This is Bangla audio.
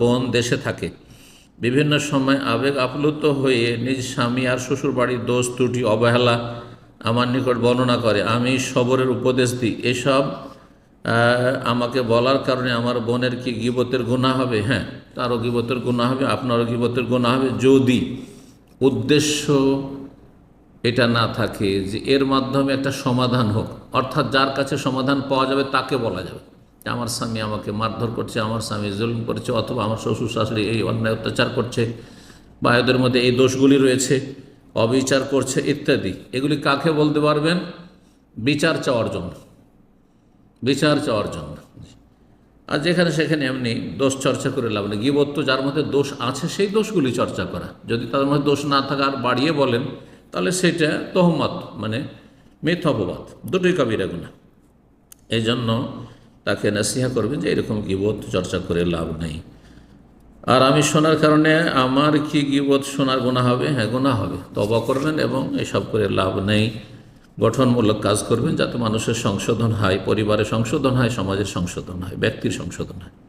বোন দেশে থাকে। বিভিন্ন সময় আবেগ আপ্লুত হয়ে নিজ স্বামী আর শ্বশুর বাড়ির দোষ, ত্রুটি, অবহেলা আমার নিকট বর্ণনা করে, আমি সবরের উপদেশ দিই। এসব আমাকে বলার কারণে আমার বোনের কি গিবতের গুণা হবে? হ্যাঁ তারও গিবতের গুণা হবে, আপনারও গিবতের গুণা হবে। যদি উদ্দেশ্য এটা না থাকে যে এর মাধ্যমে একটা সমাধান হোক, অর্থাৎ যার কাছে সমাধান পাওয়া যাবে তাকে বলা যাবে। আমার স্বামী আমাকে মারধর করছে, আমার স্বামী জুলুম করছে, অথবা আমার শ্বশুর শাশুড়ি এই অন্যায় অত্যাচার করছে বা এদের মধ্যে এই দোষগুলি রয়েছে, অবিচার করছে ইত্যাদি। এগুলি কাকে বলতে পারবেন? বিচার চাওয়ার জন্য। বিচার চাওয়ার জন্য। আর যেখানে সেখানে এমনি দোষ চর্চা করে লাভ নেই। গিবত তো যার মধ্যে দোষ আছে, সেই দোষগুলি চর্চা করা। যদি তার মধ্যে দোষ না থাকা আর বাড়িয়ে বলেন, তাহলে সেটা তহমত মানে মিথ অপবাদ। দুটোই কবিরা গুণা এই জন্য তাকে নাসিহা করবেন যে এরকম গিবত চর্চা করে লাভ নেই। আর আমি শোনার কারণে আমার কি গিবত শোনার গোনা হবে? হ্যাঁ গোনা হবে। তবা করবেন এবং এসব করে লাভ নেই। গঠনমূলক কাজ করবেন যাতে মানুষের সংশোধন হয়, পরিবারের সংশোধন হয়, সমাজের সংশোধন হয়, ব্যক্তির সংশোধন হয়।